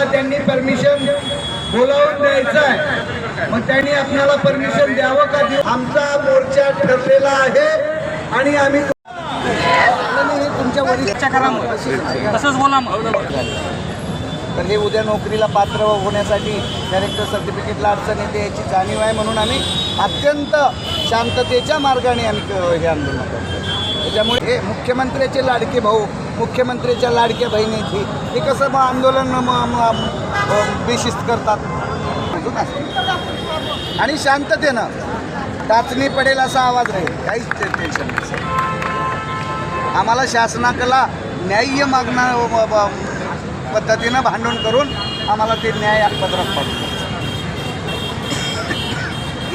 आपल्याला त्यांनी परमिशन बोलावून द्यायचं आहे. मग त्यांनी आपल्याला परमिशन द्यावं का देऊ? आमचा मोर्चा ठरलेला आहे आणि आम्ही तुमच्या वरिष्ठ करा तसंच बोला तर हे उद्या नोकरीला पात्र होण्यासाठी कॅरेक्टर सर्टिफिकेटला अडचण येते याची जाणीव आहे म्हणून आम्ही अत्यंत शांततेच्या मार्गाने आम्ही हे आंदोलन करतो त्याच्यामुळे हे मुख्यमंत्र्याचे लाडके भाऊ मुख्यमंत्र्यांच्या लाडक्या बहिणीची हे कसं मग आंदोलन बेशिस्त करतात? आणि शांततेनं. टाचणी पडेल असा आवाज राहील काहीच टेन्शन आम्हाला शासनाकला न्याय्य मागणं पद्धतीनं भांडण करून आम्हाला ते न्याय पत्रात पाडू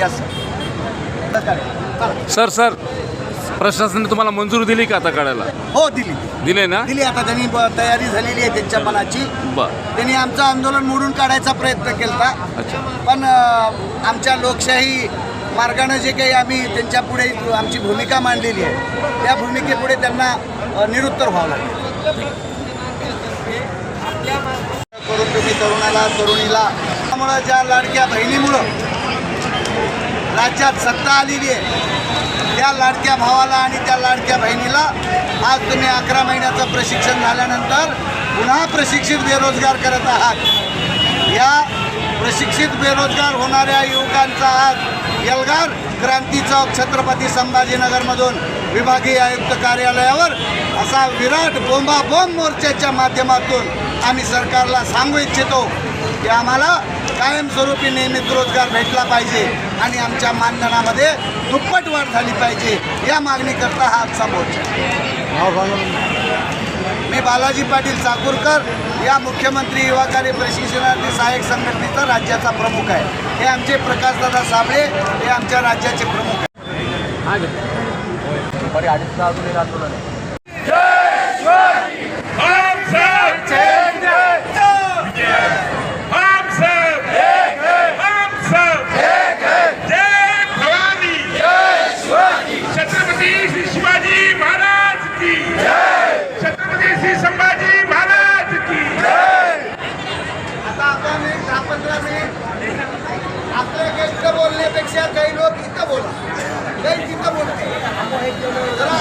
यस सर सर. प्रशासनाने तुम्हाला मंजुरी दिली का आता काढायला? हो दिली. दिले ना? दिली आता. त्यांनी ब- तयारी झालेली आहे त्यांच्या मनाची बर. त्यांनी आमचं आंदोलन मोडून काढायचा प्रयत्न केला अच्छा. पण अ, आमच्या लोकशाही मार्गानं जे काही आम्ही त्यांच्या पुढे आमची भूमिका मांडलेली आहे त्या भूमिकेपुढे त्यांना अ, निरुत्तर व्हावं लागेल. करून तुम्ही तरुणाला तरुणीला. त्यामुळं ज्या लाडक्या बहिणीमुळं राज्यात सत्ता आलेली आहे त्या लाडक्या भावाला आणि त्या लाडक्या बहिणीला आज तुम्ही अकरा महिन्याचं प्रशिक्षण झाल्यानंतर पुन्हा प्रशिक्षित बेरोजगार करत आहात. या प्रशिक्षित बेरोजगार होणाऱ्या युवकांचा आज यलगार क्रांती चौक छत्रपती संभाजीनगरमधून विभागीय आयुक्त कार्यालयावर असा विराट बोंबा बोंब मोर्चाच्या माध्यमातून आम्ही सरकारला सांगू इच्छितो की आम्हाला कायमस्वरूपी नियमित रोजगार भेटला पाहिजे आणि आमच्या मानधनामध्ये दुप्पट वाढ झाली पाहिजे. या मागणीकरता हा आजचा मोर्चा. मी बालाजी पाटील चाकूरकर या मुख्यमंत्री युवा कार्य प्रशिक्षणार्थी सहाय्यक संघटनेचा राज्याचा प्रमुख आहे. हे आमचे प्रकाशदादा साबळे हे आमच्या राज्याचे प्रमुख आहे हम दहा पंधरा मिनिट. आपल्या इथं बोलण्यापेक्षा काही लोक इथं बोला. काही तिथं बोलते जरा